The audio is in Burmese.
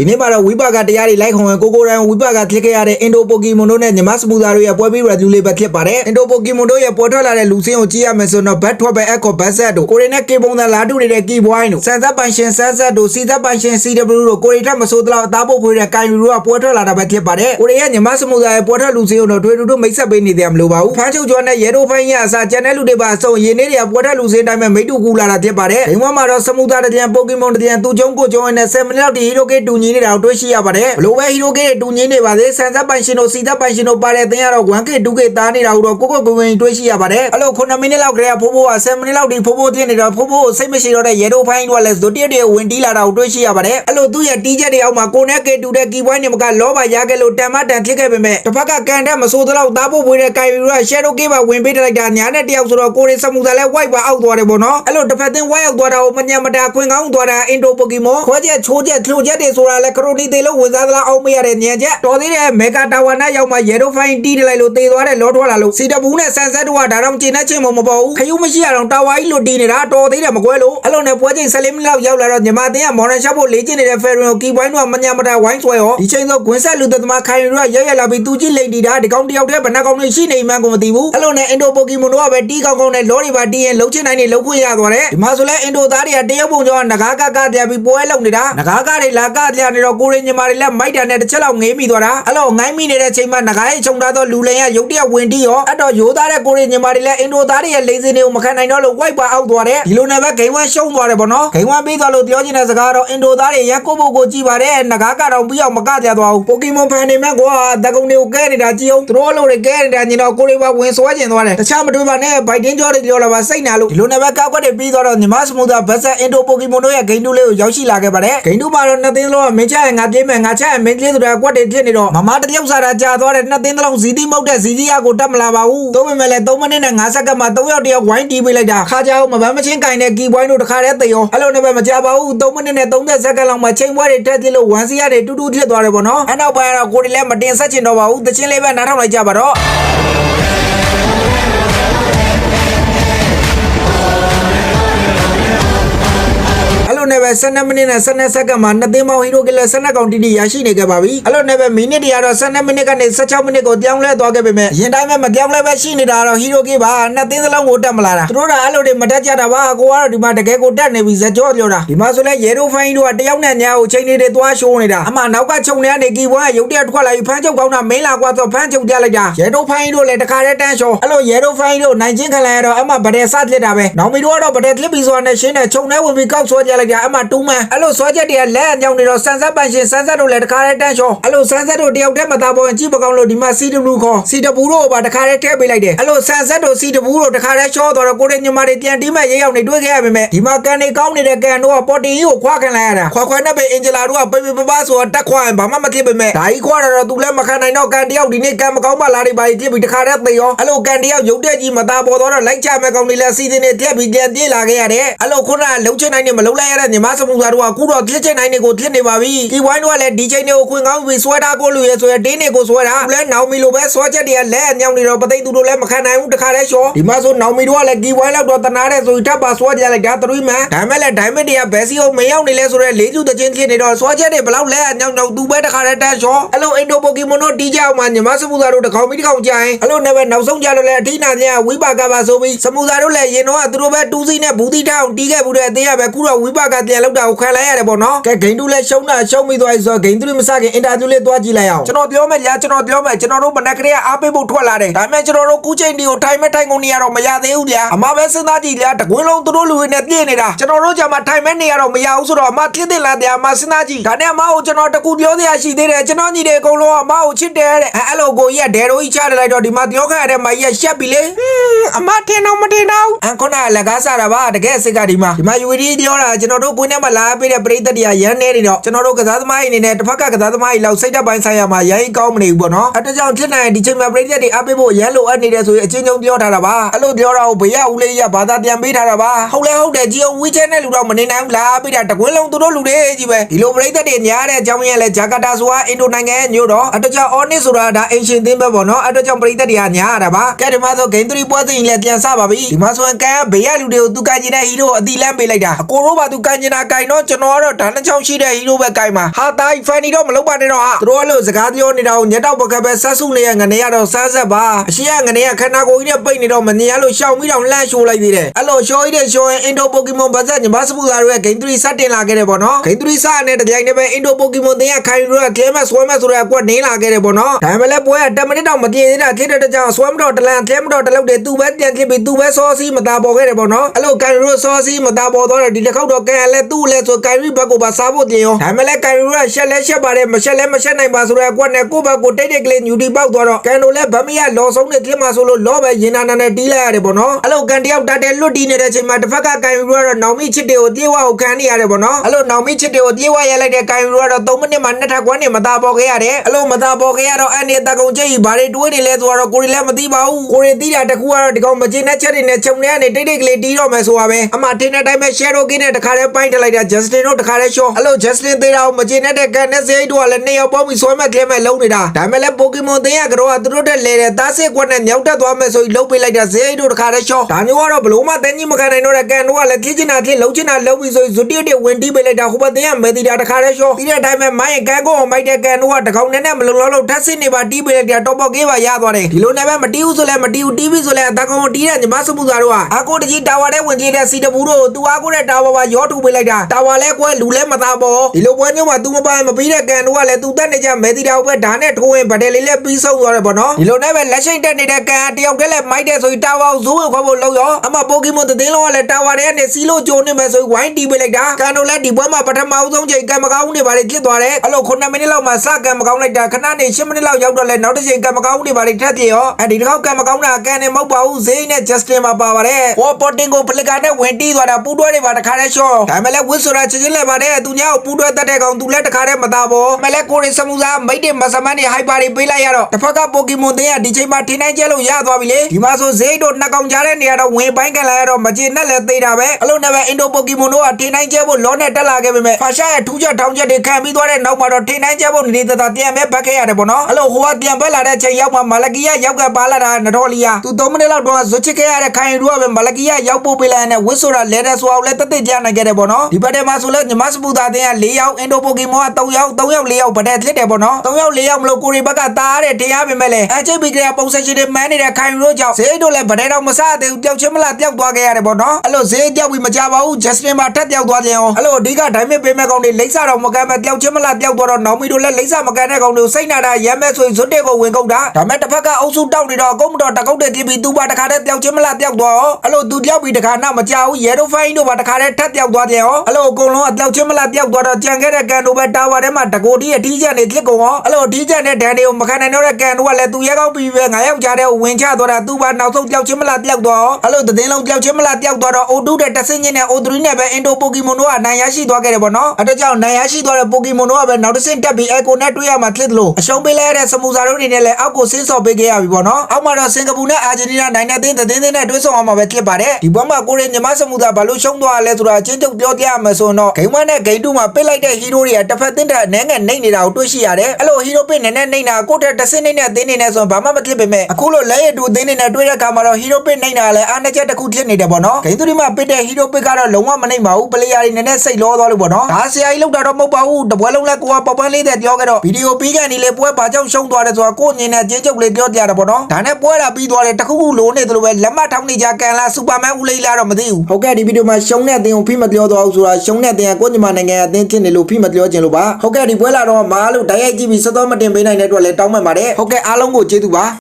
ဒီနေ့မှာတော့ဝိပါကတရားတွေလိုက်ခုံဝင်ကိုကိုရန်ဝိပါကဖြစ်ခဲ့ရတဲ့အင်ဒိုပိုကီမွန်တို့နဲ့ညီမစမူသာတို့ရဲ့ပွဲပြီး review လေးပဲဖြစ်ပါတယ်အင်ဒိုပိုကီမွန်တို့ရဲ့ပေါ်ထွက်လာတဲ့လူစင်းကိုကြည့်ရမယ်ဆိုတော့ဘတ်ထွက်ပဲအကောဘတ်ဆက်တို့ကိုရီနဲ့ကေပုံစံလာတူနေတဲ့ကီဘွိုင်းတို့စန်သက်ပိုင်ရှင်ဆန်ဆက်တို့စီသက်ပိုင်ရှင် CW တို့ကိုရီထက်မဆိုးသလောက်အသားပုတ်ဖွေးတဲ့ကိုင်ယူတို့ကပွဲထွက်လာတာပဲဖြစ်ပါတယ်ကိုရီရဲ့ညီမစမူသာရဲ့ပွဲထွက်လူစင်းကိုတော့တွေ့တူတို့မိတ်ဆက်ပေးနေတယ်မလို့ပါဘူးဖမ်းချုပ်ကျော်နဲ့ရဲတို့ဖိုင်းရအစားကျန်တဲ့လူတွေပါအစုံရင်းနေတွေကပွဲထွက်လူစင်းတိုင်းမဲ့မိတ်တူကူလာတာဖြစ်ပါတယ်ဒိန်ဝမ်မှာတော့စမူသာတကြံပိုကီမွန်တကြံသူကျုံကိုကျုံနဲ့7မိနစ်လောက်ဒီဟီရိုကေတူညီနေတာကိုတွေ့ရှိရပါတယ်ဘလို့ပဲဟီရိုကေတူညီနေပါသေးဆန်သက်ပိုင်ရှင်တို့စီသက်ပိုင်ရှင်တို့ပါတဲ့အသင်းကတော့ 1K 2K သားနေတာကိုတော့ကိုကိုကိုဝင်တွေ့ရှိရပါတယ်အဲ့လို9မိနစ်လောက်ကလေးကဖိုးဖိုးက7မိနစ်လောက်ဒီဖိုးဖိုးတင်နေတော့ဖိုးဖိုးကိုစိတ်မရှိတော့တဲ့ရဲတို့ဖိုင်းတို့ကလည်းဇိုတရက်တွေဝင်တီးလာတာကိုတွေ့ရှိရပါတယ်အဲ့လိုသူ့ရဲ့တီးချက်တွေအောက်မှာကိုနဲ့ K တူတဲ့ကီပွိုင်းနေမကလောပါရခဲ့လို့တန်မတန်ဖြစ်ခဲ့ပေမဲ့တစ်ဖက်ကကန်တဲ့မဆိုးသလောက်သားဖို့ပွေးတဲ့ကိုင်ယူက Shadow K ပါဝင်ပေးလိုက်တာညာနဲ့တယောက်ဆိုတော့ကိုရီစမှုသာလဲ white ပါအောက်သွားတယ်ပေါ့နော်အဲ့လိုတစ်ဖက်သင်း white အောက်သွားတာကိုမညံမတာခွင်ကောင်းသွားတာအင်ဒိုပိုကီမွန်ခွဲချက်ချိုးချက်ချိုးချက်တွေဆိုတာလဲခရိုနီသေးလို့ဝင်စားသလားအောင်မရတဲ့ညံချက်တော်သေးတယ်မေဂါတာဝါနာရောက်မှရဲတို့ဖိုင်းတီးလိုက်လို့တေသွားတဲ့လောထွက်လာလို့စီတဘူးနဲ့ဆန်ဆက်တို့ကဒါတော့ကျင်းတဲ့ချင်းမမပေါ်ဘူးခယူမရှိရတော့တာဝါကြီးလွတ်တီးနေတာတော်သေးတယ်မကွဲလို့အဲ့လိုနဲ့ပွဲချိန်14မိနစ်လောက်ရောက်လာတော့ညီမတင်းကမော်ရန်ရှော့ဖို့လေ့ကျင့်နေတဲ့ဖယ်ရင်ကိုကီပွိုင်းတို့ကမညံမတာဝိုင်းဆွဲရောဒီချိန်ဆိုဂွင်းဆက်လူသက်သမားခိုင်ရီတို့ကရက်ရက်လာပြီးသူကြည့်လိမ့်တီတာဒီကောင်တယောက်တည်းဘဏ္ဍကောင်တွေရှိနေမှန်းကိုမသိဘူးအဲ့လိုနဲ့အင်ဒိုပိုကီမွန်တို့ကပဲတီးကောင်းကောင်းနဲ့လော်ရီပါတီးရင်လှုပ်ချင်နိုင်နေလှုပ်ခွင့်ရသွားတယ်ဒီမှာဆိုလဲအင်ဒိုသားတွေကတရုတ်ပုံကျော်ကငကားကကပြပြီးပွဲလုံနေတာငကားကတွေလာကပြနေတော့ကိုရင်းညီမတွေလည်းမိုက်တာနဲ့တစ်ချက်လောက်ငေးမိသွားတာအဲ့လိုငိုင်းမိနေတဲ့ချိန်မှာငကားရဲ့ခြုံထားသောလူလင်ရရုတ်တရက်ဝင်တီးရောအဲ့တော့ရိုးသားတဲ့ကိုရင်းညီမတွေလည်းအင်ဒိုသားတွေရဲ့လိမ့်စင်းတွေကိုမခံနိုင်တော့လို့ဝိုက်ပါအောက်သွားတယ်ဒီလိုနဲ့ပဲဂိမ်းဝမ်ရှုံးသွားတယ်ပေါ့နော်ဂိမ်းဝမ်ပြီးသွားလို့ပြောချင်တဲ့စကားတော့အင်ဒိုသားတွေရက်ကိုဖို့ကိုကြည့်ပါတယ်ငကားကတော့ပြီးအောင်မကကြသွားဘူးပိုကီမွန်ဖန်နေမှကွာတကုံတွေကိုကဲနေတာကြည့်အောင်သူတို့လိုတွေကဲနေတာညီတော့ကိုရီပါဝင်စွဲကျင်သွားတယ်တခြားမတွေးပါနဲ့ဘိုက်တင်းကြောတွေပြောလာပါစိတ်နာလို့ဒီလိုနဲ့ပဲကောက်ကွက်တွေပြီးသွားတော့ညီမစမူသာဘတ်ဆက်အင်ဒိုပိုကီမွန်တို့ရဲ့ဂိမ်းတူးလေးကိုရောက်ရှိလာခဲ့ပါတယ်ဂိမ်းတူးမှာတော့နှစ်သိန်းလုံးကမင်းချရဲ့ငါပြေးမယ်ငါချရဲ့မင်းကလေးတို့ကကွက်တွေဖြစ်နေတော့မမတရုပ်စားတာကြာသွားတဲ့နှစ်သိန်းလုံးဇီတိမုတ်တဲ့ဇီတိရကိုတက်မလာပါဘူးသို့ပေမဲ့လည်း3မိနစ်နဲ့5စက္ကန့်မှာ3ယောက်တယောက်ဝိုင်းတီးပေးလိုက်တာခါကြအောင်မပန်းမချင်းကင်တဲ့ကီဘွိုင်းတို့တခါတည်းသေရောအဲ့လိုနဲ့ပဲမကြပါဘူး3မိနစ်နဲ့30စက္ကန့်လောက်မှာချိန်ပွဲတွေတက်တိလို့ဝမ်စီရတွေတူတူဖြစ်သွားတယ်ပေါ့နော်အဲ့နောက်ပိုင်းကတော့ကိုဒီလည်းမတင်ဆက်ချင်တော့ပါဘူးတချင်းလေးပဲနားထောင်လိုက်ကြပါတော့ အဲ့လိုနဲ့ပဲ12မိနစ်နဲ့12စက္ကန့်မှာနှစ်သိန်းပေါင်းဟီရိုကလည်း12ကောင်တီတီရရှိနေခဲ့ပါပြီအဲ့လိုနဲ့ပဲမိနစ်တွေကတော့12မိနစ်ကနေ16မိနစ်ကိုပြောင်းလဲသွားခဲ့ပေမဲ့ရင်တိုင်းပဲမပြောင်းလဲပဲရှိနေတာတော့ဟီရိုကပါနှစ်သိန်းစလုံးကိုတက်မလာတာသူတို့ကအဲ့လိုတွေမတက်ကြတာပါကိုကတော့ဒီမှာတကယ်ကိုတက်နေပြီဇကြောပြောတာဒီမှာဆိုလဲရဲတို့ဖိုင်းတို့ကတယောက်နဲ့ညာကိုချိန်နေတယ်သွားရှိုးနေတာအမှနောက်ကခြုံနေကနေကီဘွားကရုတ်တရက်ထွက်လာပြီးဖမ်းချုပ်ကောင်းတာမင်းလာကွာဆိုဖမ်းချုပ်ကြလိုက်တာရဲတို့ဖိုင်းတို့လည်းတခါတည်းတန်းရှောအဲ့လိုရဲတို့ဖိုင်းတို့နိုင်ချင်းခံလိုက်ရတော့အမှဗဒယ်စလက်တာပဲနောင်မီတို့ကတော့ဗဒယ်လက်ပြီးဆိုတာနဲ့ရှင်းတဲ့ခြုံထဲဝင်ပြီးကောက်ဆွဲကြလိုက်တာအမှတူးမှန်အဲ့လိုဆွဲချက်တွေကလက်အကြောင်းနေတော့ဆန်ဆက်ပန်ရှင်ဆန်ဆက်တို့လည်းတခါတည်းတန်းရှောအဲ့လိုဆန်ဆက်တို့တယောက်တည်းမသားပေါ်ရင်ကြည့်ပကောင်းလို့ဒီမှာစီတဘူခေါ်စီတဘူတို့ပါတခါတည်းထည့်ပေးလိုက်တယ်အဲ့လိုဆန်ဆက်တို့စီတဘူတို့တခါတည်းရှောတော့ကိုရဲ့ညီမတွေပြန်တီးမဲ့ရဲရောက်နေတွေ့ခဲ့ရပေမဲ့ဒီမှာကန်နေကောင်းနေတဲ့ကန်တို့ကပေါ်တင်ကြီးကိုခွာခံလိုက်ရတာခွာခွာနဲ့ပဲအင်ဂျလာတို့ကပေပေပပဆိုတော့တက်ခွာရင်ဘာမှမဖြစ်ပေမဲ့ဒါကြီးခွာတော့သူလည်းမခံနိုင်တော့ကန်တယောက်ဒီနေ့ကန်မကောင်းမှလာတွေပါကြည့်ပြီးတခါတည်းသေရောအဲ့လိုကန်တယောက်ရုတ်တက်ကြီးမသားပေါ်တော့လိုက်ချမဲ့ကောင်းနေလဲစီစဉ်နေတက်ပြီးပြန်ပြေးလာခဲ့ရတယ်အဲ့လိုခုနကလှုပ်ချင်နိုင်နေမလှုပ်လိုက်ရတဲ့ညီမစမှုသားတို့ကအခုတော့တစ်ချင်နိုင်နေကိုဖြစ်နေပါပြီဒီဝိုင်းတို့ကလည်းဒီချိန်တွေကိုခွင်ကောင်းပြီးဆွဲထားကိုလူရဲဆိုရတင်းနေကိုဆွဲတာသူလည်းနောင်မီလိုပဲဆွဲချက်တွေကလက်အညောင်းနေတော့ပသိသူတို့လည်းမခံနိုင်ဘူးတခါတည်းရှော့ဒီမှာဆိုနောင်မီတို့ကလည်းဒီဝိုင်းလောက်တော့တနာတဲ့ဆိုထပ်ပါဆွဲကြလိုက်တာသတိမှန်ဒါမဲ့လည်းဒိုင်မက်တွေကဘယ်စီကိုမရောက်နေလဲဆိုတော့လေးစုတချင်းဖြစ်နေတော့ဆွဲချက်တွေဘလောက်လက်အညောင်းတော့သူပဲတခါတည်းတန်းရှော့အဲ့လိုအင်ဒိုပိုကီမွန်တို့တီးကြအောင်မှာညီမစမှုသားတို့တကောင်ပြီးတကောင်ကြရင်အဲ့လိုနဲ့ပဲနောက်ဆုံးကြလို့လည်းအထိနာပြန်ဝိပါကပါဆိုပြီးစမှုသားတို့လည်းရင်တော့သူတို့ပဲတူးစီနဲ့ဘူးတီထောင်တီးခဲ့ဘူးတဲ့အသေးရပဲခုတော့ဝိပါကပြန်လောက်တာကိုခံလိုက်ရတယ်ပေါ့နော်ကဲဂိန်တူလည်းရှုံးတာရှုံးပြီးသွားပြီဆိုတော့ဂိန်တူလည်းမစခင်အင်တာဗျူးလေးသွားကြည့်လိုက်အောင်ကျွန်တော်ပြောမယ်ညာကျွန်တော်ပြောမယ်ကျွန်တော်တို့မနက်ကလေးကအားပေးဖို့ထွက်လာတယ်ဒါပေမဲ့ကျွန်တော်တို့ကူးချိန်ဒီကိုထိုင်မဲ့ထိုင်ကုန်နေရတော့မရသေးဘူးဗျာအမပဲစဉ်းစားကြည့်ဗျာတကွင်းလုံးသူတို့လူတွေနဲ့ပြည့်နေတာကျွန်တော်တို့ကြမှာထိုင်မဲ့နေရတော့မရဘူးဆိုတော့အမဖြစ်တင်လာတယ်အမစဉ်းစားကြည့်ဒါနဲ့အမကိုကျွန်တော်တကူပြောစရာရှိသေးတယ်ကျွန်တော်ညီတွေအကုန်လုံးအမကိုချစ်တယ်တဲ့အဲ့လိုကိုကြီးကဒဲရိုကြီးချတယ်လိုက်တော့ဒီမှာပြောခဲ့ရတဲ့မကြီးကရှက်ပြီလေဟင်းအမထင်တော့မထင်တော့အခုနကလက်ကားစားတာပါတကယ်စစ်ကဒီမှာဒီမှာယူရီပြောတာကျွန်တော်တို့ကိုင်းထဲမှာလာပေးတဲ့ပရိသတ်တွေကရန်နေနေတော့ကျွန်တော်တို့ကစားသမားတွေအနေနဲ့တစ်ဖက်ကကစားသမားတွေလောက်စိတ်ဓာတ်ပိုင်းဆိုင်ရာမှာရိုင်းကောင်းမနေဘူးပေါ့နော်အဲဒါကြောင့်ဖြစ်နိုင်ဒီချိန်မှာပရိသတ်တွေအားပေးဖို့ရန်လိုအပ်နေတယ်ဆိုရင်အချင်းချင်းပြောထားတာပါအဲ့လိုပြောတာကိုဘေးကဦးလေးရဘာသာပြန်ပေးထားတာပါဟုတ်လဲဟုတ်တယ်ကြီးအောင်ဝီချဲနဲ့လူတော့မနေနိုင်ဘူးလားပေးတာတကွင်းလုံးသူတို့လူတွေကြီးပဲဒီလိုပရိသတ်တွေညားတဲ့အကြောင်းရင်းလဲဂျာကာတာဆိုတာအင်ဒိုနိုင်ငံရဲ့မြို့တော့အဲဒါကြောင့်အော်နစ်ဆိုတာဒါအင်ရှင်သင်းပဲပေါ့နော်အဲဒါကြောင့်ပရိသတ်တွေကညားရတာပါကဲဒီမှာဆိုဂိမ်း3ပွဲစဉ်လည်းပြန်စပါပြီဒီမှာဆိုရင်ကန်ကဘေးကလူတွေကိုသူကကြည့်တဲ့ဟီးရိုကိုအတိလန့်ပေးလိုက်တာအကိုတို့ပါသူကညင်တာကင်တော့ကျွန်တော်ကတော့ဓာတ်နှချောင်းရှိတဲ့ဟီးရိုပဲကင်ပါဟာတာဖန်နီတော့မလုပ်ပါနဲ့တော့ဟာသူတို့ကလို့စကားပြောနေတာကိုညက်တော့ပကပဲဆက်စုနေရငနေရတော့စမ်းဆက်ပါအရှိရငနေရခန္ဓာကိုယ်ကြီးနဲ့ပိတ်နေတော့မမြင်ရလို့ရှောင်ပြီးတော့လှမ်းရှိုးလိုက်သေးတယ်အဲ့လိုရှော်ရည်တဲ့ရှော်ရင်အင်ဒိုပိုကီမွန်ဘာဇက်ညီမစပူသားတို့ရဲ့ဂိမ်း3စတင်လာခဲ့တယ်ပေါ့နော်ဂိမ်း3စနဲ့တကြိုင်တည်းပဲအင်ဒိုပိုကီမွန်တင်ရခိုင်ရိုကကဲမဆွဲမဆိုတဲ့အကွက်နေလာခဲ့တယ်ပေါ့နော်ဒါပေမဲ့လည်းပွဲက10မိနစ်တော့မပြည့်သေးတာဖြစ်တဲ့ကြောင့်ဆွဲမတော့တလန်ကဲမတော့တလုတ်တွေသူ့ပဲပြန်ဖြစ်ပြီးသူ့ပဲစောစီးမသားပေါ်ခဲ့တယ်ပေါ့နော်အဲ့လိုကန်ရိုစောစီးမသားပေါ်တော့ဒီတစ်ခေါက်တော့ကန်လည်းသူ့လည်းဆိုကန်ရီဘက်ကိုပါစားဖို့တင်ရောဒါပေမဲ့လည်းကန်ရိုကရှက်လဲရှက်ပါတယ်မရှက်လဲမရှက်နိုင်ပါဆိုတဲ့အကွက်နဲ့ကိုယ့်ဘက်ကိုတိတ်တိတ်ကလေးညူတီပေါက်သွားတော့ကန်တို့လည်းဗမရလောဆုံးနဲ့ဖြစ်မှာဆိုလို့လောပဲရင်နာနာနဲ့တီးလိုက်ရတယ်ပေါ့နော်အဲ့လိုကန်တယောက်တက်တယ်လွတ်တီးနေတဲ့အချိန်မှာတစ်ဖက်ကကန်ရိုကတော့နောင်မိချစ်တွေကိုပြေးဝကိုခံနေရတယ်ပေါ့နော်အဲ့လိုနောင်မိချစ်တွေကိုပြေးဝရလိုက်တဲ့ကန်ရိုကတော့3မိနစ်မှနှစ်ထပ်ကွမ်းနေမသားပေါ်ခဲ့ရတယ်အဲ့လိုမသားပေါ်ခဲ့ရတော့အဲ့ဒီတကုံကျိတ်ဘာတွေတွေးနေလဲဆိုတော့ကိုရီလည်းမသိပါဘူးကိုရီသိတာတကူကတော့ဒီကောင်မကျင်းတဲ့ချက်တွေနဲ့ခြုံနေကနေတိတ်တိတ်ကလေးတီးတော့မယ်ဆိုတာပဲအမှထင်းတဲ့အတိုင်းပဲ shadow king နဲ့တခါတည်းပိုင်းထလိုက်တာ Justin တို့တခါတည်း show အဲ့လို Justin သေးတာကိုမကျင်းတဲ့ကန်နဲ့စေးတို့ကလည်းနှစ်ယောက်ပေါင်းပြီးဆွဲမဲ့ကလေးမဲ့လုံးနေတာဒါပေမဲ့လည်း Pokemon သေးရကတော့သူတို့တက်လဲတဲ့သားစစ်ကွက်နဲ့မြောက်တက်သွားမယ်ဆိုပြီးလှုပ်ပေးလိုက်တာစေးတို့တခါတည်း show ဒါမျိုးကတော့ဘလို့မှတန်းကြီးမခံနိုင်တော့တဲ့ကန်တို့ကလည်းကြည့်ချင်တာကြည့်လှုပ်ချင်တာလှုပ်ပြီးဆိုပြီးဇွတ်တိတ်ဝင်တီးပေးလိုက်တာဟိုဘက်သေးရမယ်တီတာတခါတည်း show ပြီးတဲ့အတိုင်းပဲမိုင်းကန်ကိုမိုက်တဲ့ကန်တို့ကတကောင်နဲ့နဲ့မလုံလောက်လို့ထက်စစ်နေပါတီးပေးလိုက်တာတော့ပေါက်ကေးပါရသွားတယ်ဒီလိုနဲ့ပဲမတီးဘူးဆိုလဲမတီးဘူးတီးပြီးဆိုလဲအတကောင်တီးတဲ့ညီမစမှုသားတို့ကအကိုတကြီးတာဝါတဲ့ဝင်ကြီးတဲ့စီတပူတို့သူအားကိုတဲ့တာဝါပါရောထူပေးလိုက်တာတာဝါလဲကွဲလူလဲမသားပေါ်ဒီလိုပွဲမျိုးမှာသူမပိုင်မပြီးတဲ့ကန်တို့ကလည်းသူတက်နေကြမဲတီတာဘက်ဓာတ်နဲ့ထိုးဝင်ဗဒယ်လေးလဲပြီးဆုံးသွားတယ်ပေါ့နော်ဒီလိုနဲ့ပဲလက်ရှိတက်နေတဲ့ကန်တယောက်တည်းလဲမိုက်တဲ့ဆိုပြီးတာဝါကိုဇိုးဝင်ခွဲဖို့လောက်ရောအမပိုကီမွန်သင်းလုံးကလည်းတာဝါတဲ့ကနေစီလို့ကြိုနေမယ်ဆိုပြီးဝိုင်းတီးပေးလိုက်တာကန်တို့လည်းဒီပွဲမှာပထမအဆုံးချိန်ကန်မကောင်းနေပါလေဖြစ်သွားတယ်အဲ့လို9မိနစ်လောက်မှာစကန်မကောင်းလိုက်တာခဏနေ10မိနစ်လောက်ရောက်တော့လဲနောက်တစ်ချိန်ကန်မကောင်းနေပါလေထက်ပြေရောအဲ့ဒီတစ်ခေါက်ကန်မကောင်းတာကန်နေမဟုတ်ပါဘူးဇိနဲ့ Justin မှာပါပါတယ်ဟောပေါ်တင်ကိုပလကာနဲ့ဝင်တီးသွားတာပူတွဲတွေပါတခါတည်းရှော့ဒါမှလည်းဝစ်ဆိုတာချင်းချင်းလဲပါတယ်သူညာကိုပူတွဲတတ်တဲ့ကောင်သူလည်းတခါတည်းမသားဘောမလဲကိုရီစမှုစားမိတ်တင်မဆမန်နေဟိုက်ပါတွေပေးလိုက်ရတော့တစ်ဖက်ကပိုကီမွန်တင်းကဒီချိန်မှာထင်းနိုင်ကျဲလို့ရသွားပြီလေဒီမှာဆိုဇိတို့နှစ်ကောင်ကြားတဲ့နေရာတော့ဝင်ပိုင်းကန်လာရတော့မကျေနပ်လဲသေးတာပဲအဲ့လိုနဲ့ပဲအင်ဒိုပိုကီမွန်တို့ကထင်းနိုင်ကျဲဖို့လောနဲ့တက်လာခဲ့ပေမဲ့ဖာရှာရဲ့ထူးချက်ထောင်ချက်တွေခံပြီးသွားတဲ့နောက်မှာတော့ထင်းနိုင်ကျဲဖို့နေတသာပြန်မဲ့ဘက်ခဲ့ရတယ်ပေါ့နော်အဲ့လိုဟိုကပြန်ဘက်လာတဲ့ချိန်ရောက်မှမလကီယာရောက်ကပါလာတာနတော်လီယာသူ3မိနစ်လောက်တော့ဇွတ်ချစ်ခဲ့ရတဲ့ခိုင်ရူကပဲမလကီယာရောက်ပို့ပေးလိုက်တဲ့ဝစ်ဆိုတာလဲတဲ့ဆိုအောင်လဲတက်တက်ကြနိုင်ခဲ့တယ်ပေါ့နော်ဒီဘက်ထဲမှာဆိုလဲညီမစပူတာတင်းက4ယောက်အင်ဒိုပိုကီမွန်က3ယောက်3ယောက်4ယောက်ဗတဲ့ဖြစ်တယ်ပေါ့နော်3ယောက်4ယောက်မလို့ကိုရီဘက်ကတားတဲ့တရားပဲမဲ့လေအချိတ်ဘီကရပုံစံရှိတဲ့မန်းနေတဲ့ခိုင်ရူကြောင့်ဈေးတို့လဲဗတဲ့တော့မစားသေးဘူးပျောက်ချင်းမလားပျောက်သွားခဲ့ရတယ်ပေါ့နော်အဲ့လိုဈေးပျောက်ပြီးမကြပါဘူးဂျက်စတင်မှာထက်ပျောက်သွားကြအောင်အဲ့လိုအဓိကဒိုင်မစ်ပေးမဲ့ကောင်တွေလိမ့်စားတော့မကန်မဲ့ပျောက်ချင်းမလားပျောက်သွားတော့နောင်မီတို့လဲလိမ့်စားမကန်တဲ့ကောင်တွေကိုစိတ်နာတာရမ်းမဲ့ဆိုရင်ဇွတ်တဲ့ကိုဝင်ကုန်တာဒါမဲ့တစ်ဖက်ကအုပ်စုတောက်နေတော့အကုန်မတော်တကုတ်တဲ့ပြပြီးသူ့ဘာတခါတည်းပျောက်ချင်းမလားပျောက်သွားရောအဲ့လိုသူပျောက်ပြီးတခါနောက်မကြဘူးရဲတို့ဖိုင်းတို့ဘာတခါတည်းထက်ပျောက်သွားကြရောအဲ့လိုအကုန်လုံးအပျောက်ချင်းမလားပျောက်သွားတော့ကြံခဲ့တဲ့ကန်တို့ပဲတာဝါထဲမှာတကိုတီးအတီးချက်နေဖြစ်ကုန်ရောအဲ့လိုအတီးချက်နဲ့ဒန်တွေကိုမခံနိုင်တော့တဲ့ကန်တို့ကလည်းသူရဲကောင်းပြီးပဲငါယောက်ကြားတဲ့ဝင်ချသွားတာသူ့ဘာနောက်ဆုံးပျောက်ချင်းမလားပျောက်သွားရောအဲ့လိုသတင်းလုံးပျောက်ချင်းမလားပျောက်သွားတော့အိုတူတဲ့တဆင်းချင်းနဲ့အိုဒရီနဲ့ပဲအင်ဒိုပိုကီမွန်တို့ကနိုင်ရရှိသွားခဲ့တယ်ပေါ့နော်အဲ့ဒါကြောင့်နိုင်ရရှိသွားတဲ့ပိုကီမွန်တို့ကပဲနောက်တစ်ဆင့်တက်ပြီးအီကိုနဲ့တွေ့ရမှာဖြစ်တယ်လို့အရှုံးပေးလိုက်ရတဲ့စမူစာတို့အနေနဲ့လည်းအောက်ကိုဆင်းဆော်ပေးခဲ့ရပြီပေါ့နော်အောက်မှာတော့စင်ကာပူနဲ့အာဂျင်တီးနားနိုင်တဲ့တင်းတင်းတင်းနဲ့တွေ့ဆုံအောင်မှာပဲဖြစ်ပါတယ်ဒီဘက်မှာကိုရီညီမစမူစာဘာလို့ရှုံးသွားလဲဆိုတာအချင်းချုပ်ပြောပြရမယ်ဆိုတော့ဂိမ်း1နဲ့ဂိမ်း2မှာပစ်လိုက်တဲ့ဟီးရိုတွေကတစ်ဖက်တင်းတဲ့အနေငယ်နှိမ့်နေတာကိုတွေ့ရှိရတယ်အဲ့လိုဟီးရိုပစ်နေနဲ့နှိမ့်တာကိုယ့်ထက်တစ်ဆင့်နှိမ့်တဲ့တင်းနေနဲ့ဆိုရင်ဘာမှမဖြစ်ပေမဲ့အခုလိုလက်ရတူတင်းနေနဲ့တွေ့တဲ့အခါမှာတော့ဟီးရိုပစ်နှိမ့်တာလည်းအားနည်းချက်တစ်ခုဖြစ်နေတယ်ပေါ့နော်ဂိမ်း3မှာပစ်တဲ့ဟီးရိုပစ်ကတော့လုံးဝမနှိမ့်ပါဘူးပလေယာတွေနည်းနည်းစိတ်လောသွားလို့ပေါ့နော်ဒါဆရာကြီးလောက်တာတော့မဟုတ်ပါဘူးတပွဲလုံးလဲကိုကပပန်းလေးတဲ့ပြောခဲ့တော့ဗီဒီယိုပြီးကန်ဒီလေပွဲဘာကြောင့်ရှုံးသွားတယ်ဆိုတာကိုညင်နဲ့ချင်းချုပ်လေးပြောပြတာပေါ့နော်ဒါနဲ့ပွဲတာပြီးသွားတယ်တခုခုလိုနေသလိုပဲလက်မထောင်းနေကြကန်လာစူပါမန်ဦးလေးလာတော့မသိဘူးဟုတ်ကဲ့ဒီဗီဒီယိုမှာရှုံးတဲ့အတင်းကိုဖိမပြောတော့ဘူးဆိုတာရှုံးတဲ့အတင်းကကိုညီမနိုင်ငံအတင်းဖြစ်နေလို့ဖိမပြောခြင်းလို့ပါဟုတ်ကဲ့ဒီပွဲလာတော့မားလို့တိုက်ရိုက်ကြည့်ပြီးစသောမတင်ပေးနိုင်တဲ့အတွက်လည်းတောင်းပန်ပါတယ်ဟုတ်ကဲ့အားလုံးကိုကျေးဇူးပါ